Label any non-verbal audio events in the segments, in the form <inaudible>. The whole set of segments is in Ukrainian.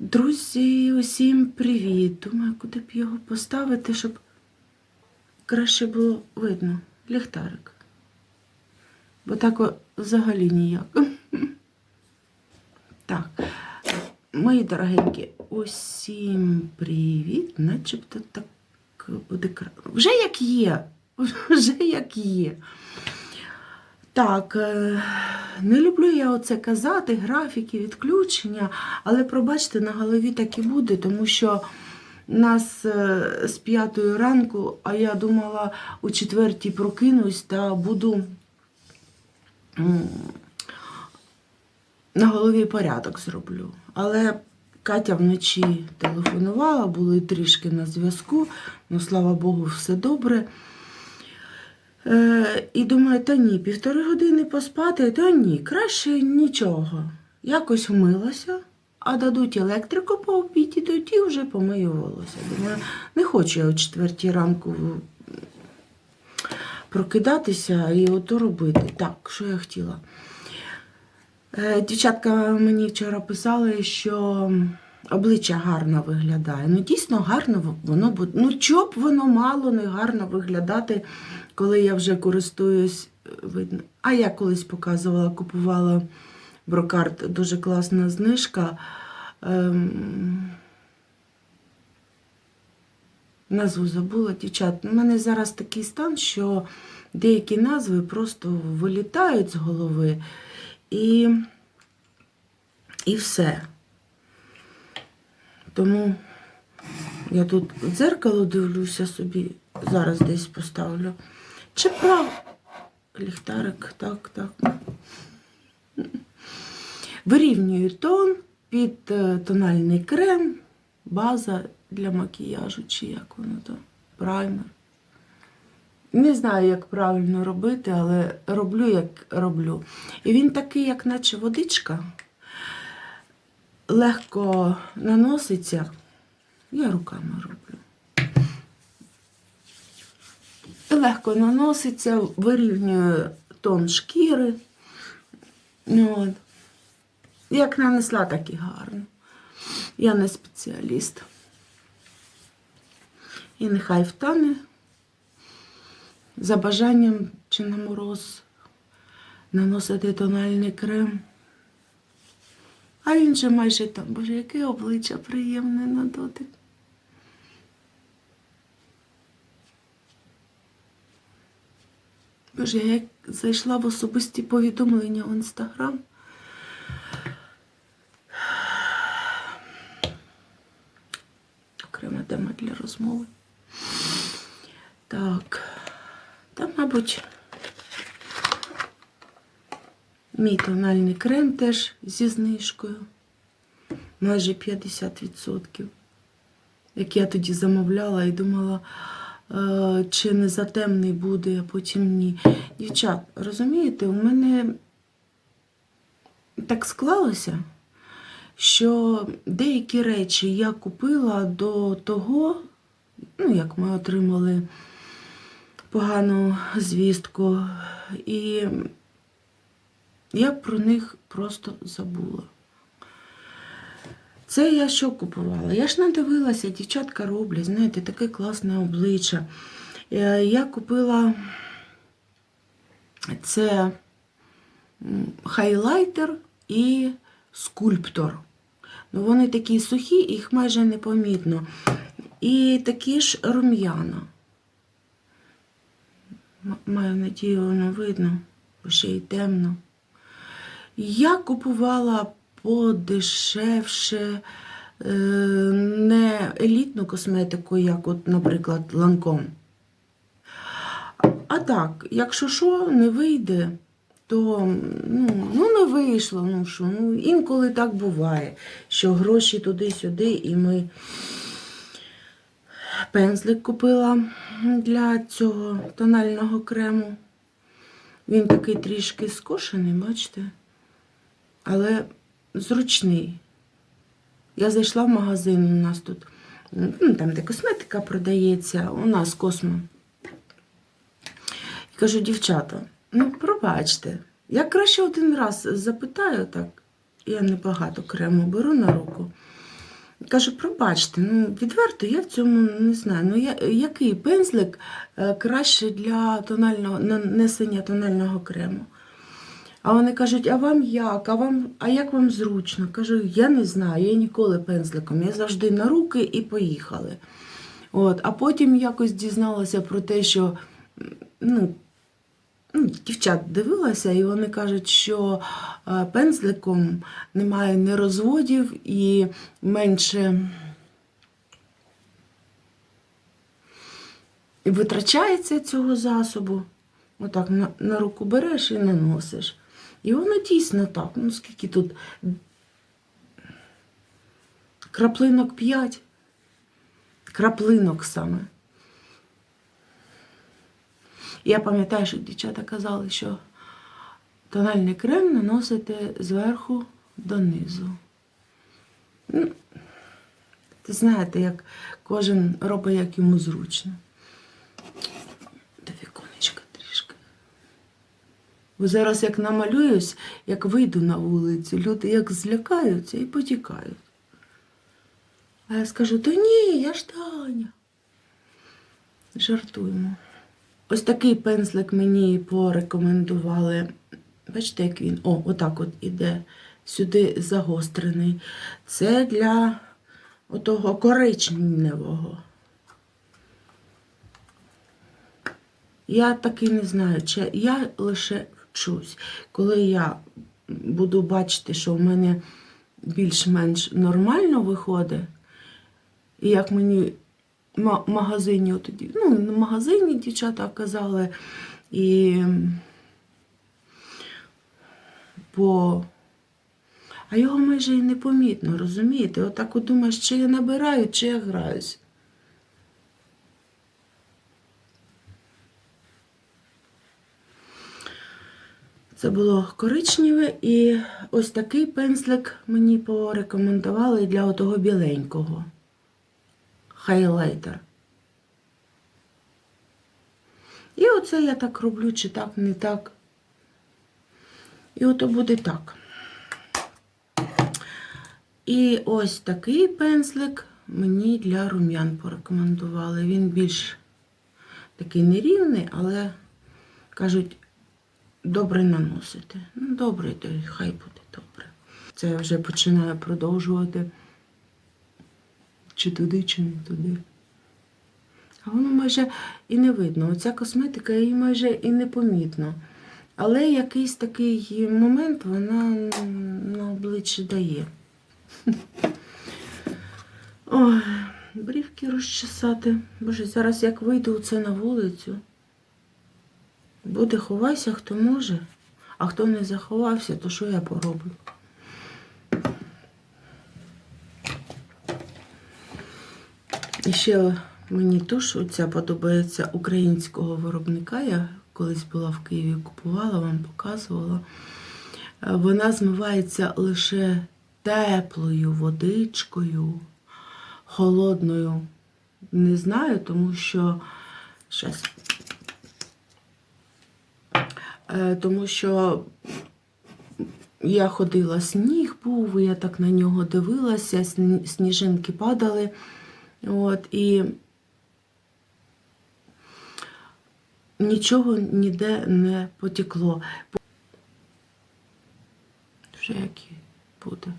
Друзі, усім привіт! Думаю, куди б його поставити, щоб краще було видно. Ліхтарик. Бо так взагалі ніяк. <laughs> Так, мої дорогенькі, усім привіт. Начебто так буде Вже як є. <laughs> Вже як є. Так, е, не люблю я оце казати, графіки, відключення, але пробачте, на голові так і буде, тому що нас е, з п'ятої ранку, а я думала, у четвертій прокинусь та буду на голові порядок зроблю. Але Катя вночі телефонувала, були трішки на зв'язку, ну слава Богу, все добре. Е, і думаю, та ні, півтори години поспати, та ні, краще нічого. Якось вмилася, а дадуть електрику по обіді, тоді вже помию волосся. Думаю, не хочу я о четвертій ранку прокидатися і ото робити. Так, що я хотіла. Е, Дівчатка мені вчора писали, що обличчя гарно виглядає. Ну, дійсно гарно воно буде. Ну, чого б воно мало не гарно виглядати, коли я вже користуюсь, видно. А я колись показувала, купувала брокарт, дуже класна знижка. Ем... Назву забула, дівчат. У мене зараз такий стан, що деякі назви просто вилітають з голови і, і все. Тому я тут в дзеркало дивлюся собі, зараз десь поставлю. Чи прав? Ліхтарик, так, так. Вирівнюю тон під е, тональний крем, база для макіяжу, чи як воно там, праймер. Не знаю, як правильно робити, але роблю, як роблю. І він такий, як наче водичка, легко наноситься. Я руками роблю. Легко наноситься, вирівнює тон шкіри. Ну, от. Як нанесла, так і гарно. Я не спеціаліст. І нехай втане за бажанням чи на мороз наносити тональний крем. А він же майже там, боже, яке обличчя приємне на дотик. Боже, я зайшла в особисті повідомлення в інстаграм. Окрема тема для розмови. Так, та, мабуть, мій тональний крем теж зі знижкою. Майже 50%. Як я тоді замовляла і думала, чи не затемний буде, а потім ні. Дівчат, розумієте, у мене так склалося, що деякі речі я купила до того, ну, як ми отримали погану звістку, і я про них просто забула. Це я що купувала? Я ж надивилася, дівчатка роблять, знаєте, таке класне обличчя. Е, Я купила це хайлайтер і скульптор. Ну, вони такі сухі, їх майже не помітно. І такі ж рум'яна. Маю надію, воно видно, бо ще й темно. Я купувала подешевше, е, не елітну косметику, як, от, наприклад, ланком. А так, якщо що, не вийде, то ну, ну не вийшло. Ну, що, ну, інколи так буває, що гроші туди-сюди, і ми пензлик купила для цього тонального крему. Він такий трішки скошений, бачите? Але зручний. Я зайшла в магазин, у нас тут, ну, там, де косметика продається, у нас космо. І кажу, дівчата, ну пробачте, я краще один раз запитаю так, я небагато крему беру на руку. Кажу, пробачте, ну відверто я в цьому не знаю. Ну я, який пензлик е, краще для тонального нанесення тонального крему? А вони кажуть, а вам як? А вам, а як вам зручно? Кажу, я не знаю, я ніколи пензликом. Я завжди на руки і поїхали. От, а потім якось дізналася про те, що ну, ну, дівчат дивилася, і вони кажуть, що е, пензликом немає ні розводів і менше витрачається цього засобу. Отак на, на руку береш і наносиш. І воно дійсно так. Ну, скільки тут краплинок 5. Краплинок саме. Я пам'ятаю, що дівчата казали, що тональний крем наносити зверху донизу. Ну, знаєте, як кожен робить, як йому зручно. До віконечка трішки. Бо зараз як намалююсь, як вийду на вулицю, люди як злякаються і потікають. А я скажу, то ні, я ж Таня. Жартуємо. Ось такий пензлик мені порекомендували. Бачите, як він? О, отак от іде сюди загострений. Це для отого коричневого. Я таки не знаю, чи я лише вчусь. Коли я буду бачити, що в мене більш-менш нормально виходить, і як мені ма- магазині тоді, ну, на магазині дівчата казали, і по. А його майже і не помітно, розумієте? Отак от думаєш, чи я набираю, чи я граюсь. Це було коричневе, і ось такий пензлик мені порекомендували для отого біленького хайлайтер. І оце я так роблю, чи так, не так. І ото буде так. І ось такий пензлик мені для рум'ян порекомендували. Він більш такий нерівний, але кажуть, добре наносити. Ну, добре, то хай буде добре. Це я вже починаю продовжувати чи туди, чи не туди. А воно майже і не видно. Оця косметика її майже і не помітно. Але якийсь такий момент вона на обличчі дає. Ой, брівки розчесати. Боже, зараз як вийду це на вулицю. Буде ховайся, хто може, а хто не заховався, то що я пороблю? І ще мені туш оця подобається українського виробника. Я колись була в Києві, купувала, вам показувала. Е, Вона змивається лише теплою водичкою, холодною. Не знаю, тому що щас. Е, Тому що я ходила сніг був, і я так на нього дивилася, сніжинки падали. От, і нічого ніде не потекло. Вже як буде.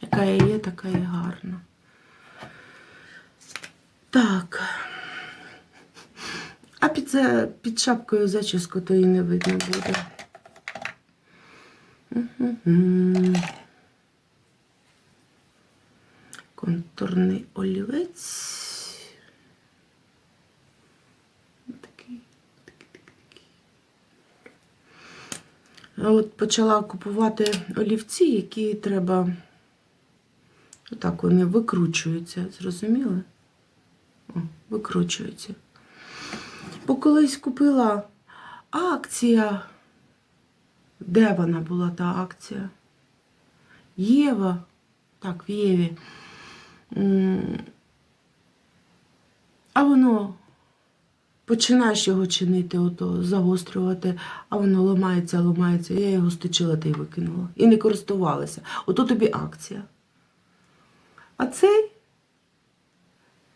Яка я є, така і гарна. Так. А під, під шапкою зачіску то і не видно буде. Контурний олівець. Такий, такий, такий, такий. От почала купувати олівці, які треба. Отак вони викручуються, зрозуміли? О, викручуються. Бо колись купила акція. Де вона була та акція? Єва. Так, в Єві. А воно починаєш його чинити, ото, загострювати, а воно ламається, ламається. Я його сточила та й викинула. І не користувалася. Ото тобі акція. А цей?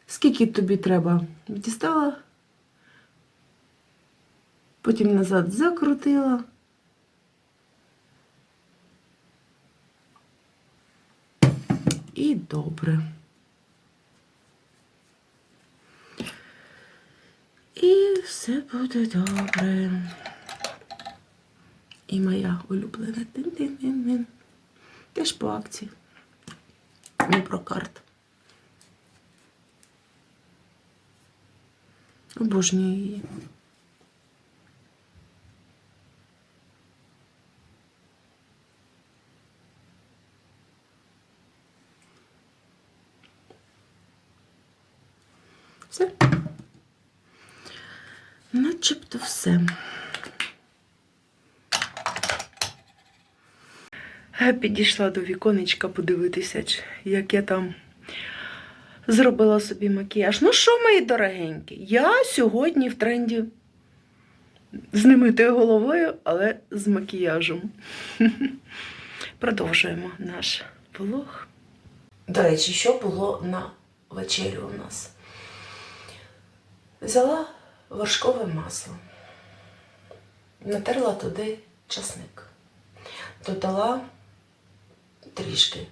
Скільки тобі треба? Дістала, потім назад закрутила. І добре. І все буде добре. І моя улюблена тин-тин-тин-тин. Теж по акції. Не про карт. Обожнюю її. Все. Начебто все. Підійшла до віконечка подивитися, як я там зробила собі макіяж. Ну що, мої дорогенькі, я сьогодні в тренді з немитою головою, але з макіяжем. <laughs> Продовжуємо наш влог. До речі, що було на вечерю у нас? Взяла вершкове масло, натерла туди часник, додала трішки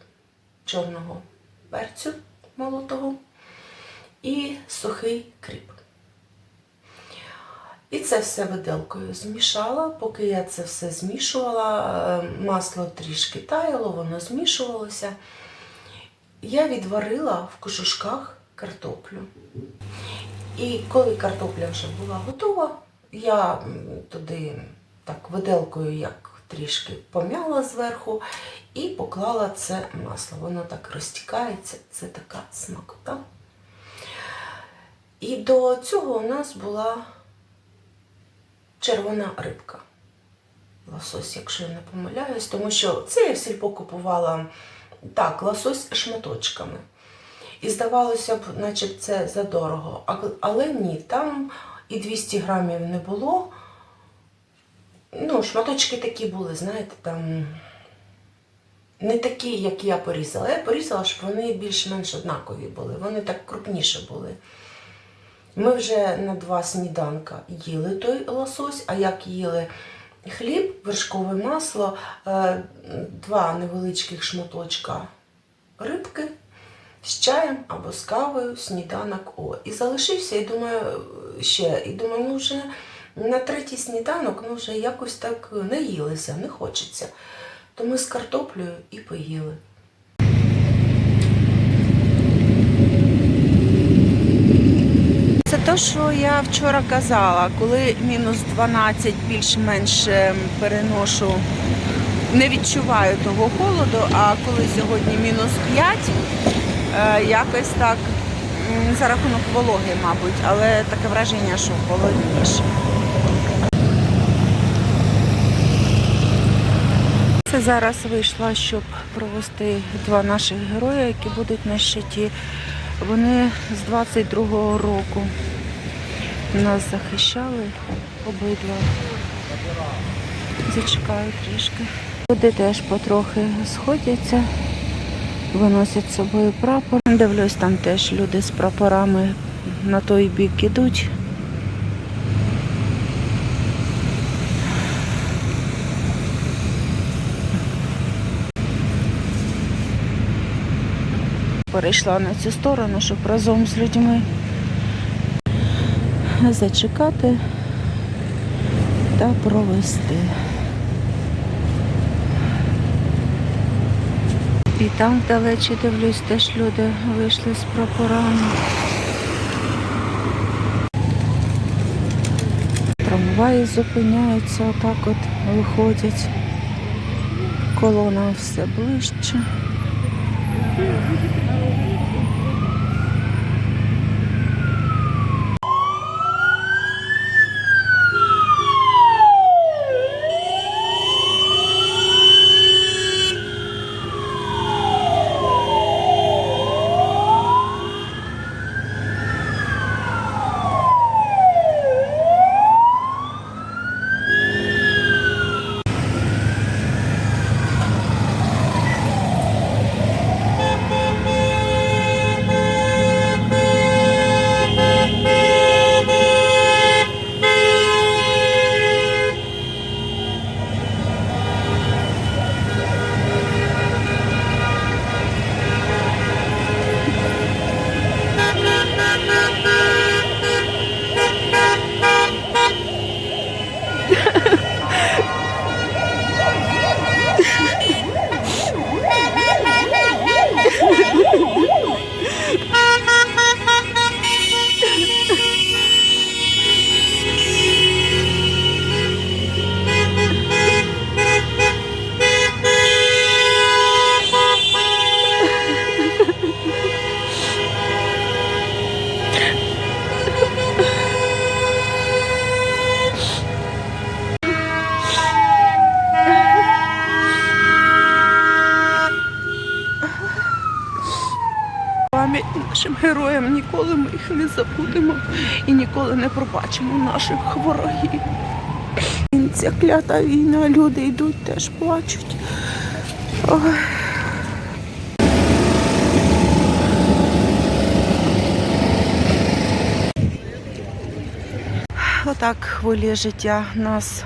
чорного перцю молотого і сухий кріп. І це все виделкою змішала. Поки я це все змішувала, е, масло трішки таяло, воно змішувалося. Я відварила в кожушках картоплю. І коли картопля вже була готова, я туди так виделкою як трішки пом'яла зверху і поклала це масло. Воно так розтікається, це така смакота. І до цього у нас була червона рибка. Лосось, якщо я не помиляюсь, тому що це я в сільпо купувала так, лосось шматочками. І здавалося б, наче б це задорого. Але ні, там і 200 грамів не було. Ну, шматочки такі були, знаєте, там не такі, як я порізала. Я порізала, щоб вони більш-менш однакові були. Вони так крупніше були. Ми вже на два сніданка їли той лосось, а як їли хліб, вершкове масло, е, два невеличких шматочка рибки з чаєм або з кавою, сніданок. О. І залишився, і думаю, ще, і думаю, ну вже на третій сніданок ну вже якось так наїлися, не хочеться. То ми з картоплею і поїли. Це те, що я вчора казала, коли мінус 12 більш-менш ем, переношу, не відчуваю того холоду, а коли сьогодні мінус 5, е, якось так за рахунок вологи, мабуть, але таке враження, що холодніше. Це зараз вийшла, щоб провести два наших герої, які будуть на щиті. Вони з 22-го року нас захищали обидва. Зачекаю трішки. Люди теж потрохи сходяться, виносять з собою прапор. Дивлюсь, там теж люди з прапорами на той бік ідуть. Перейшла на цю сторону, щоб разом з людьми зачекати та провести. І там вдалечі дивлюсь, теж люди вийшли з прапорами. Трамваї зупиняються, отак от виходять. Колона все ближче. Ніколи ми їх не забудемо і ніколи не пробачимо наших ворогів. Ця клята війна, люди йдуть, теж плачуть. Ой. Отак хвилі життя нас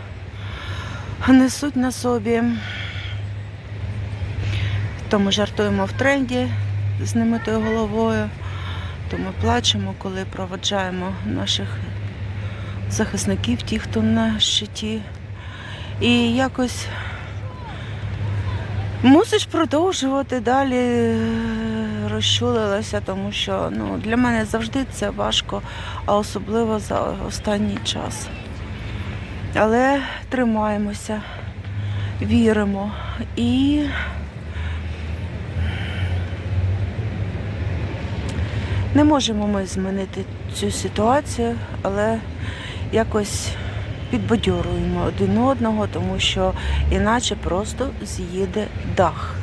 несуть на собі. То ми жартуємо в тренді з немитою головою, то ми плачемо, коли проводжаємо наших захисників, ті, хто на щиті. І якось мусиш продовжувати далі е, розчулилася, тому що ну, для мене завжди це важко, а особливо за останній час. Але тримаємося, віримо і не можемо ми змінити цю ситуацію, але якось підбадьоруємо один одного, тому що іначе просто з'їде дах.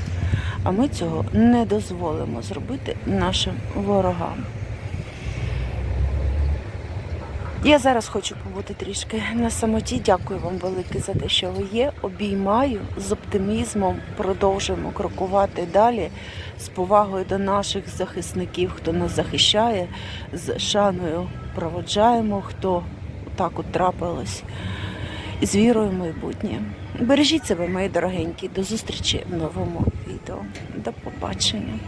А ми цього не дозволимо зробити нашим ворогам. Я зараз хочу побути трішки на самоті. Дякую вам велике за те, що ви є. Обіймаю з оптимізмом. Продовжуємо крокувати далі з повагою до наших захисників, хто нас захищає, з шаною проводжаємо, хто так от трапилось. З вірою в майбутнє. Бережіть себе, мої дорогенькі. До зустрічі в новому відео. До побачення.